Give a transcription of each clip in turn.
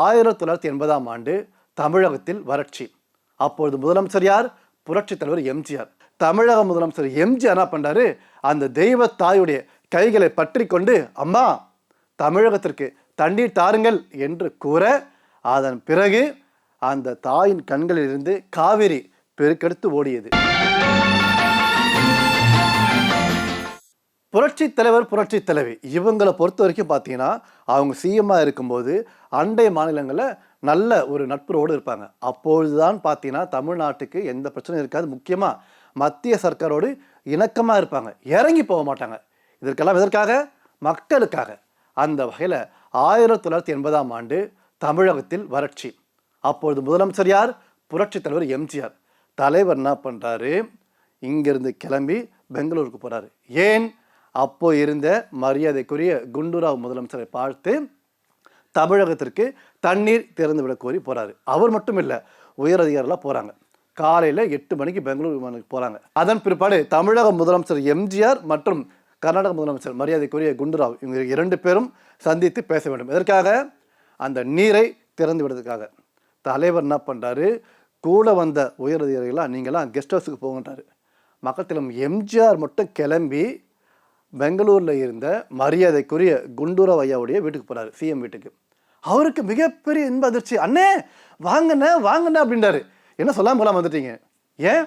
ஆயிரத்தி தொள்ளாயிரத்தி எண்பதாம் ஆண்டு தமிழகத்தில் வறட்சி. அப்பொழுது முதலமைச்சர் யார்? புரட்சித் தலைவர் எம்ஜிஆர். தமிழக முதலமைச்சர் எம்ஜிஆர் என்ன பண்ணாரு அந்த தெய்வ தாயுடைய கைகளை பற்றி கொண்டு அம்மா தமிழகத்திற்கு தண்ணீர் தாருங்கள் என்று கூற அதன் பிறகு அந்த தாயின் கண்களிலிருந்து காவிரி பெருக்கெடுத்து ஓடியது. புரட்சி தலைவர் புரட்சி தலைவி. இவங்களை பொறுத்த வரைக்கும் பார்த்தீங்கன்னா அவங்க சிஎம்மாக இருக்கும்போது அண்டை மாநிலங்களில் நல்ல ஒரு நட்புறோடு இருப்பாங்க. அப்பொழுதுதான் பார்த்தீங்கன்னா தமிழ்நாட்டுக்கு எந்த பிரச்சனையும் இருக்காது. முக்கியமாக மத்திய சர்க்காரோடு இணக்கமாக இருப்பாங்க. இறங்கி போக மாட்டாங்க. இதற்கெல்லாம் எதற்காக? மக்களுக்காக. அந்த வகையில் ஆயிரத்தி தொள்ளாயிரத்தி எண்பதாம் ஆண்டு தமிழகத்தில் வறட்சி. அப்பொழுது முதலமைச்சர் யார்? புரட்சி தலைவர் எம்ஜிஆர். தலைவர் என்ன பண்ணுறாரு இங்கேருந்து கிளம்பி பெங்களூருக்கு போகிறாரு ஏன்? அப்போ இருந்த மரியாதைக்குரிய குண்டுராவ் முதலமைச்சரை பார்த்து தமிழகத்திற்கு தண்ணீர் திறந்து விட கோரி போறாரு. அவர் மட்டும் இல்லை உயர் அதிகாரிலாம் போறாங்க. காலையில் எட்டு மணிக்கு பெங்களூர் விமானத்துக்கு போறாங்க. அதன் பிற்பாடு தமிழக முதலமைச்சர் எம்ஜிஆர் மற்றும் கர்நாடக முதலமைச்சர் மரியாதைக்குரிய குண்டுராவ் இவங்க இரண்டு பேரும் சந்தித்து பேச வேண்டும். எதற்காக? அந்த நீரை திறந்து விடுறதுக்காக தலைவர் என்ன பண்ணுறாரு கூட வந்த உயர் அதிகாரிகளாம் நீங்களாம் கெஸ்ட் ஹவுஸுக்கு போங்கன்றாரு. மக்கத்திலும் எம்ஜிஆர் மட்டும் கிளம்பி பெங்களூரில் இருந்த மரியாதைக்குரிய குண்டூராவ் ஐயாவுடைய வீட்டுக்கு போகிறாரு சிஎம் வீட்டுக்கு. அவருக்கு மிகப்பெரிய இன்ப அதிர்ச்சி. அண்ணே வாங்கண்ணே வாங்கண்ணே அப்படின்றாரு. என்ன சொல்லாமல் போகலாம் வந்துட்டீங்க? ஏன்?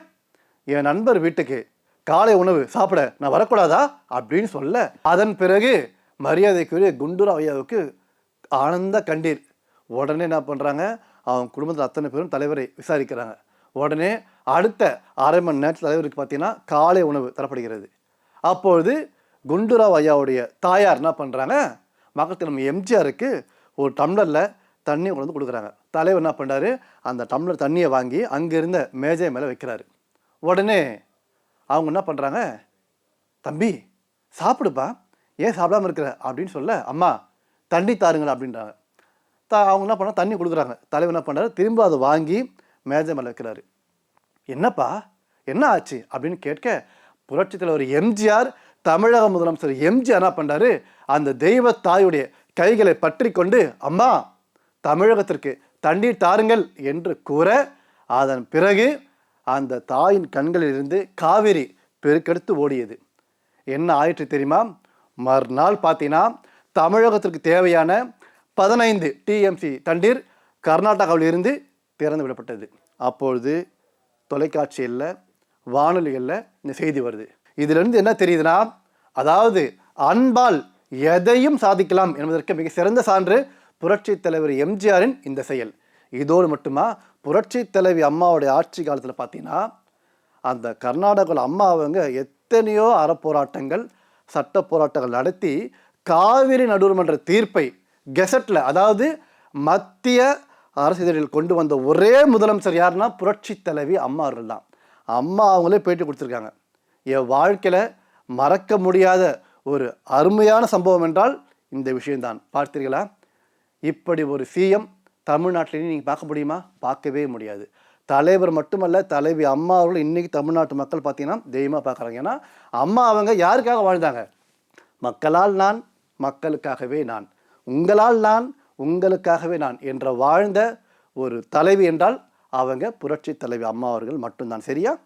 என் நண்பர் வீட்டுக்கு காலை உணவு சாப்பிட நான் வரக்கூடாதா? அப்படின்னு சொல்ல அதன் பிறகு மரியாதைக்குரிய குண்டூராவ் ஐயாவுக்கு ஆனந்த கண்டீர் உடனே என்ன பண்ணுறாங்க அவங்க குடும்பத்தில் அத்தனை பேரும் தலைவரை விசாரிக்கிறாங்க. உடனே அடுத்த அரை மணி நேரத்தில் தலைவருக்கு பார்த்தீங்கன்னா காலை உணவு தரப்படுகிறது. அப்பொழுது குண்டுராவ் ஐயாவுடைய தாயார் என்ன பண்ணுறாங்க மக்கள் நம்ம எம்ஜிஆருக்கு ஒரு டம்ளரில் தண்ணி கொண்டு வந்து கொடுக்குறாங்க. தலைவர் என்ன பண்ணுறாரு அந்த டம்ளர் தண்ணியை வாங்கி அங்கே இருந்த மேஜை மேலே வைக்கிறாரு. உடனே அவங்க என்ன பண்ணுறாங்க தம்பி சாப்பிடுப்பா. ஏன் சாப்பிடாம இருக்கிற? அப்படின்னு சொல்ல அம்மா தண்ணி தாருங்கள் அப்படின்றாங்க. த அவங்க என்ன பண்ணால் தண்ணி கொடுக்குறாங்க. தலைவர் என்ன பண்ணுறாரு திரும்ப அதை வாங்கி மேஜை மேலே வைக்கிறாரு. என்னப்பா? என்ன ஆச்சு? அப்படின்னு கேட்க புரட்சி தலைவர் எம்ஜிஆர் தமிழக முதலமைச்சர் எம்ஜிஆர் என்ன பண்ணாரு அந்த தெய்வ தாயுடைய கைகளை பற்றி கொண்டு அம்மா தமிழகத்திற்கு தண்ணீர் தாருங்கள் என்று கூற அதன் பிறகு அந்த தாயின் கண்களிலிருந்து காவிரி பெருக்கெடுத்து ஓடியது. என்ன ஆயிற்று தெரியுமா? மறுநாள் பார்த்தீங்கன்னா தமிழகத்திற்கு தேவையான பதினைந்து டிஎம்சி தண்ணீர் கர்நாடகாவில் இருந்து திறந்து விடப்பட்டது. அப்பொழுது தொலைக்காட்சியில் வானொலிகளில் இந்த செய்தி வருது. இதிலிருந்து என்ன தெரியுதுன்னா அதாவது அன்பால் எதையும் சாதிக்கலாம் என்பதற்கு மிக சிறந்த சான்று புரட்சி தலைவர் எம்ஜிஆரின் இந்த செயல். இதோடு மட்டுமா புரட்சி தலைவி அம்மாவுடைய ஆட்சி காலத்தில் பார்த்தீங்கன்னா அந்த கர்நாடகாவில் அம்மா அவங்க எத்தனையோ அறப்போராட்டங்கள் சட்ட போராட்டங்கள் நடத்தி காவிரி நடுவர்மன்ற தீர்ப்பை கெசட்டில் அதாவது மத்திய அரசு இதழில் கொண்டு வந்த ஒரே முதலமைச்சர் யாருன்னா புரட்சி தலைவி அம்மா அவர்கள் தான் அம்மா அவங்களே பேட்டி கொடுத்துருக்காங்க. என் வாழ்க்கையில் மறக்க முடியாத ஒரு அருமையான சம்பவம் என்றால் இந்த விஷயம்தான். பார்த்தீர்களா? இப்படி ஒரு சிஎம் தமிழ்நாட்டிலேயும் நீங்கள் பார்க்க முடியுமா? பார்க்கவே முடியாது. தலைவர் மட்டுமல்ல தலைவி அம்மா அவர்கள் இன்றைக்கி தமிழ்நாட்டு மக்கள் பார்த்தீங்கன்னா தெய்வமாக பார்க்குறாங்க. ஏன்னா அம்மா அவங்க யாருக்காக வாழ்ந்தாங்க? மக்களால் நான் மக்களுக்காகவே நான். உங்களால் நான் உங்களுக்காகவே நான் என்ற வாழ்ந்த ஒரு தலைவி என்றால் அவங்க புரட்சி தலைவி அம்மா அவர்கள் மட்டும்தான். சரியா?